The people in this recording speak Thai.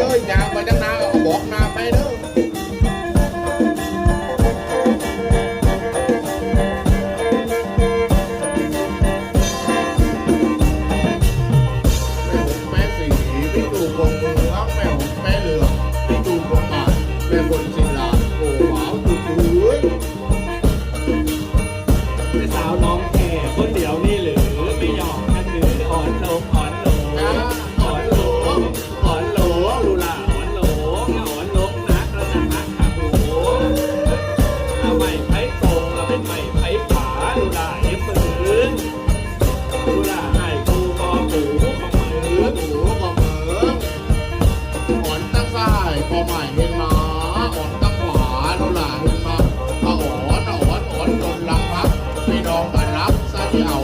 เอ้ยยางไปจังนาเอาบอกนาไปเด้อ เอาไม่ไผ่ตรงเราเป็นไม่ไผ่ผาดูลาเอฟปืนดูลาไห้ปูกอปูของมือหนูขมืออ่อนตั้งซ้ายพอใหม่เห็นมาอ่อนตั้งขวาดูลาเห็นมาถ้าอ่อนอ่อนอ่อนจนลังพักพี่น้องมารับซาเอาไปลืมก่อนจะมือคือที่เขาว่